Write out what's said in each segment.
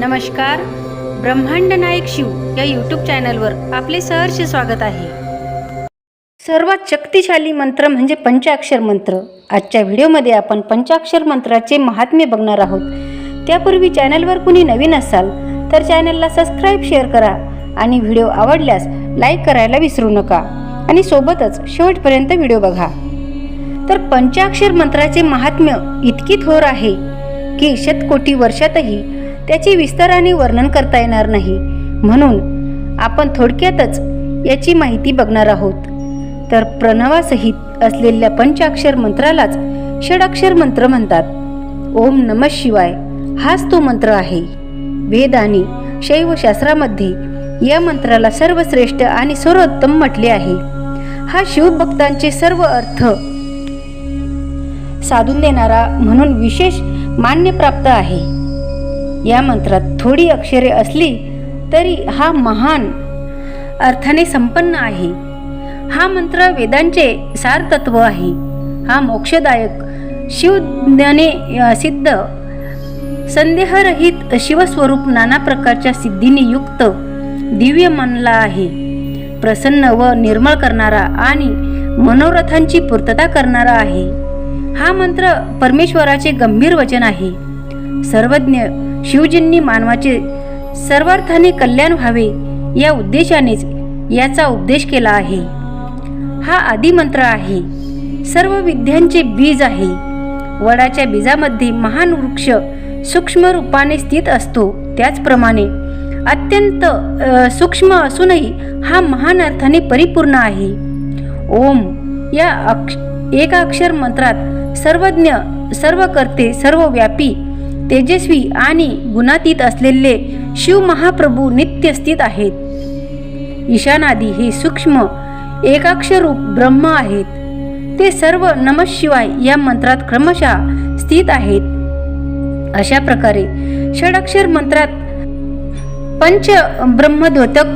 नमस्कार. ब्रह्मांड नायक शिव या यूट्यूब चॅनलवर आपले सहर्ष स्वागत आहे. सर्वात शक्तिशाली मंत्र म्हणजे पंचाक्षर मंत्र. आजच्या व्हिडिओमध्ये आपण पंचाक्षर मंत्राचे महात्म्य बघणार आहोत. त्यापूर्वी चॅनलवर कुणी नवीन असाल तर चॅनलला सबस्क्राईब शेअर करा आणि व्हिडिओ आवडल्यास लाईक करायला विसरू नका आणि सोबतच शेवटपर्यंत व्हिडिओ बघा. तर पंचाक्षर मंत्राचे महात्म्य इतकी थोर आहे की शतकोटी वर्षातही त्याचे विस्ताराने वर्णन करता येणार नाही. म्हणून आपण थोडक्यातच याची माहिती बघणार आहोत. तर प्रणवासहित असलेल्या पंचाक्षर मंत्रालाच षडाक्षर मंत्र म्हणतात. ओम नम शिवाय हाच तो मंत्र आहे. वेद आणि शैवशास्त्रामध्ये या मंत्राला सर्वश्रेष्ठ आणि सर्वोत्तम म्हटले आहे. हा शिवभक्तांचे सर्व अर्थ साधून देणारा म्हणून विशेष मान्य प्राप्त आहे. या मंत्रात थोडी अक्षरे असली तरी हा महान अर्थाने संपन्न आहे. हा मंत्र वेदांचे सार तत्व आहे. हा मोक्षदायक शिवज्ञाने सिद्ध संदेहरहित शिवस्वरूप नाना प्रकारच्या सिद्धीने युक्त दिव्य मानला आहे. प्रसन्न व निर्मळ करणारा आणि मनोरथांची पूर्तता करणारा आहे. हा मंत्र परमेश्वराचे गंभीर वचन आहे. सर्वज्ञ शिवजींनी मानवाचे सर्वार्थाने कल्याण व्हावे या उद्देशानेच याचा उपदेश केला आहे. हा आदिमंत्र आहे. सर्व विद्यांचे बीज आहे. वडाच्या बीजामध्ये महान वृक्ष सूक्ष्म रूपाने स्थित असतो. त्याचप्रमाणे अत्यंत सूक्ष्म असूनही हा महान अर्थाने परिपूर्ण आहे. ओम या अक्ष एका अक्षर मंत्रात सर्वज्ञ सर्व करते सर्व व्यापी तेजस्वी आणि गुणातीत असलेले शिव महाप्रभू नित्य स्थित आहेत. ईशानादी हे सूक्ष्म एकाक्षरूप ब्रह्म आहेत. ते सर्व नमशिवाय या मंत्रात क्रमशः स्थित आहेत. अशा प्रकारे षडाक्षर मंत्रात पंच ब्रह्मद्योतक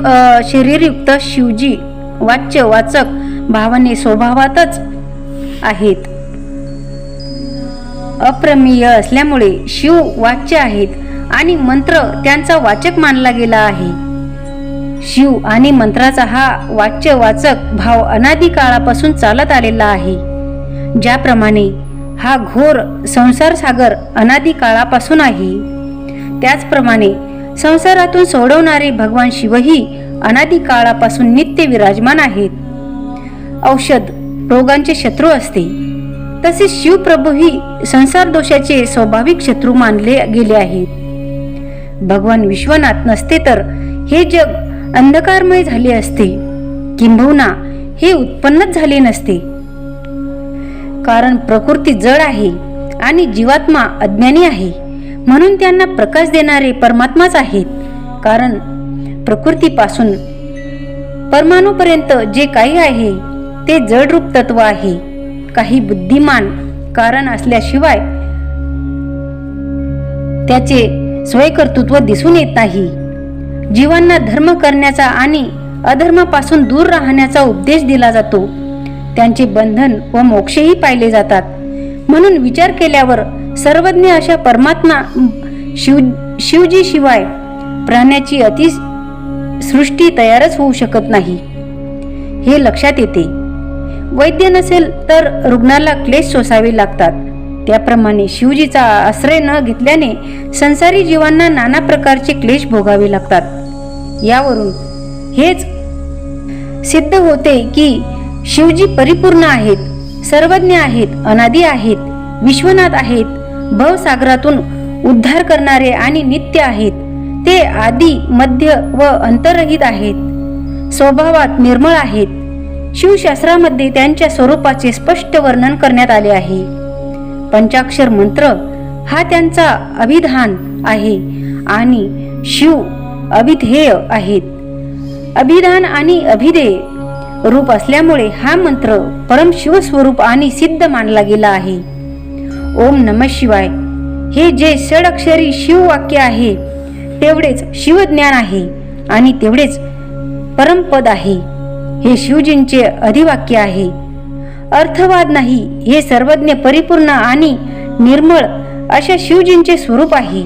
शरीरयुक्त शिवजी वाच्य वाचक भावने स्वभावातच आहेत. अप्रमेय असल्यामुळे शिव वाच्य आहेत आणि मंत्र त्यांचा वाचक मानला गेला आहे. शिव आणि मंत्राचा हा वाच्य वाचक भाव अनादी काळापासून चालत आलेला आहे. ज्याप्रमाणे हा घोर संसार सागर अनादी काळापासून आहे. त्याचप्रमाणे संसारातून सोडवणारे भगवान शिवही अनादी काळापासून नित्य विराजमान आहेत. औषध रोगांचे शत्रू असते. तसेच शिवप्रभूही संसार दोषाचे स्वाभाविक शत्रू मानले गेले आहेत. भगवान विश्वनाथ नसते तर हे जग अंधकारमय झाले असते. किंबहुना हे उत्पन्नच झाले नसते. कारण प्रकृती जड आहे आणि जीवात्मा अज्ञानी आहे. म्हणून त्यांना प्रकाश देणारे परमात्माच आहेत. कारण प्रकृतीपासून परमाणूपर्यंत जे काही आहे ते जडरूप तत्व आहे. काही बुद्धिमान कारण असल्याशिवाय त्याचे स्वयकर्तृत्व दिसून येत नाही. जीवांना धर्म करण्याचा आणि अधर्मापासून दूर राहण्याचा उपदेश दिला जातो. त्यांचे बंधन व मोक्षही पाहिले जातात. म्हणून विचार केल्यावर सर्वज्ञ अशा परमात्मा शिव शिवजी शिवाय प्राण्याची अति सृष्टी तयारच होऊ शकत नाही. हे लक्षात येते. वैद्य नसेल तर रुग्णाला क्लेश सोसावे लागतात. त्याप्रमाणे शिवजीचा आश्रय न घेतल्याने संसारी जीवांना नाना प्रकारचे क्लेश भोगावे लागतात. यावरून हेच सिद्ध होते की शिवजी परिपूर्ण आहेत सर्वज्ञ आहेत अनादी आहेत विश्वनाथ आहेत भवसागरातून उद्धार करणारे आणि नित्य आहेत. ते आदी मध्य व अंतरहित आहेत. स्वभावात निर्मळ आहेत. शिवशास्त्रामध्ये त्यांच्या स्वरूपाचे स्पष्ट वर्णन करण्यात आले आहे. पंचाक्षर मंत्र हा त्यांचा अभिधान आहे आणि शिव अभिधेय आहेत. अभिधान आणि अभिधेय रूप असल्यामुळे हा मंत्र परम शिवस्वरूप आणि सिद्ध मानला गेला आहे. ओम नम शिवाय. हे जे षडक्षरी शिव वाक्य आहे तेवढेच शिवज्ञान आहे आणि तेवढेच परमपद आहे. हे शिवजींचे अधिवाक्य आहे. अर्थवाद नाही हे सर्वज्ञ परिपूर्ण आणि निर्मळ अशा शिवजींचे स्वरूप आहे.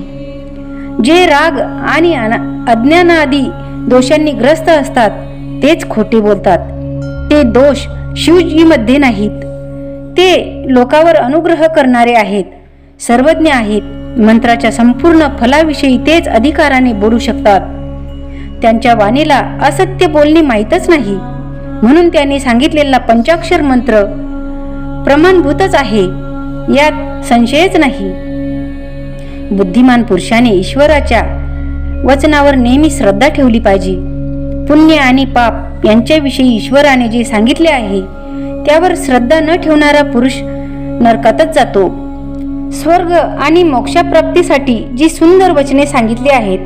जे राग आणि अना- अज्ञानादी दोषांनी ग्रस्त असतात तेच खोटे बोलतात. ते दोष शिवजीमध्ये नाहीत. ते लोकावर अनुग्रह करणारे आहेत. सर्वज्ञ आहेत. मंत्राच्या संपूर्ण फलाविषयी तेच अधिकाराने बोलू शकतात. त्यांच्या वाणीला असत्य बोलणे माहीतच नाही. म्हणून त्यांनी सांगितलेला पंचाक्षर मंत्र प्रमाणभूतच आहे यात संशयच नाही. बुद्धिमान पुरुषाने ईश्वराच्या वचनावर नेहमी श्रद्धा ठेवली पाहिजे. पुण्य आणि पाप यांच्याविषयी ईश्वराने जे सांगितले आहे त्यावर श्रद्धा न ठेवणारा पुरुष नरकातच जातो. स्वर्ग आणि मोक्षाप्राप्तीसाठी जी सुंदर वचने सांगितली आहेत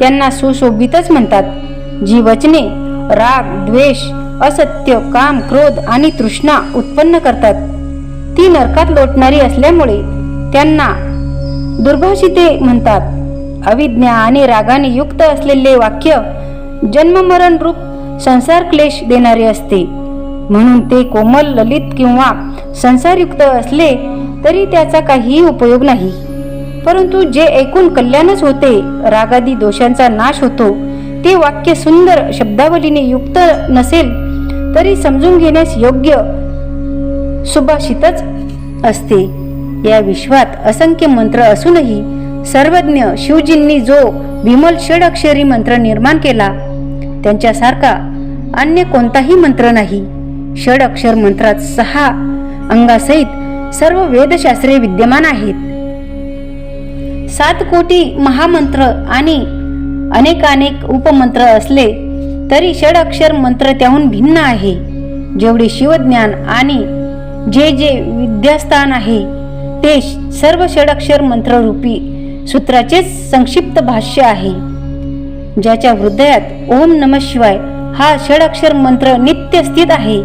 त्यांना सुशोभितच म्हणतात. जी वचने राग द्वेष असत्य काम क्रोध आणि तृष्णा उत्पन्न करतात. ती नरकात लोटणारी असल्यामुळे त्यांना दुर्भाषिते म्हणतात. अविज्ञा आणि रागाने युक्त असलेले वाक्य जन्ममरण रूप संसार क्लेश देणारे असते. म्हणून ते कोमल ललित किंवा संसारयुक्त असले तरी त्याचा काहीही उपयोग नाही. परंतु जे ऐकून कल्याणच होते रागादी दोषांचा नाश होतो ते वाक्य सुंदर शब्दावलीने युक्त नसेल तरी समजून घेण्यास योग्य सुभाषितच असते. या विश्वात असंख्य मंत्र असूनही सर्वज्ञ शिवजींनी जो विमल षडअक्षरी मंत्र निर्माण केला त्यांच्यासारखा अन्य कोणताही मंत्र नाही. षडअक्षर मंत्रात सहा अंगासहित सर्व वेदशास्त्रे विद्यमान आहेत. सात कोटी महामंत्र आणि अनेकानेक उपमंत्र असले तरी षडअक्षर मंत्र त्याहून भिन्न आहे. जेवढे शिवज्ञान आणि जे जे विद्यास्थान आहे ते सर्व षडक्षर मंत्ररूपी सूत्राचेच संक्षिप्त भाष्य आहे. ज्याच्या हृदयात ओम नम शिवाय हा षडक्षर मंत्र नित्य स्थित आहे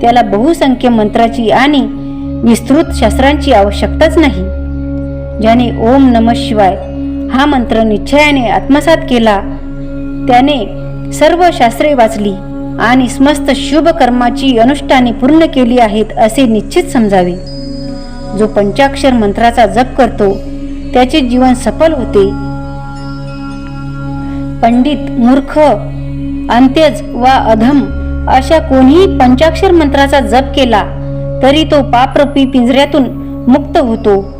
त्याला बहुसंख्य मंत्राची आणि विस्तृत शास्त्रांची आवश्यकताच नाही. ज्याने ओम नम शिवाय हा मंत्र निश्चयाने आत्मसात केला त्याने सर्व शास्त्रे वाचली आणि समस्त शुभ कर्माची अनुष्ठाने पूर्ण केली आहेत असे निश्चित समजावे. जो पंचाक्षर मंत्राचा जप करतो त्याचे जीवन सफल होते. पंडित मूर्ख अंत्यज वा अधम अशा कोणीही पंचाक्षर मंत्राचा जप केला तरी तो पापरूपी पिंजऱ्यातून मुक्त होतो.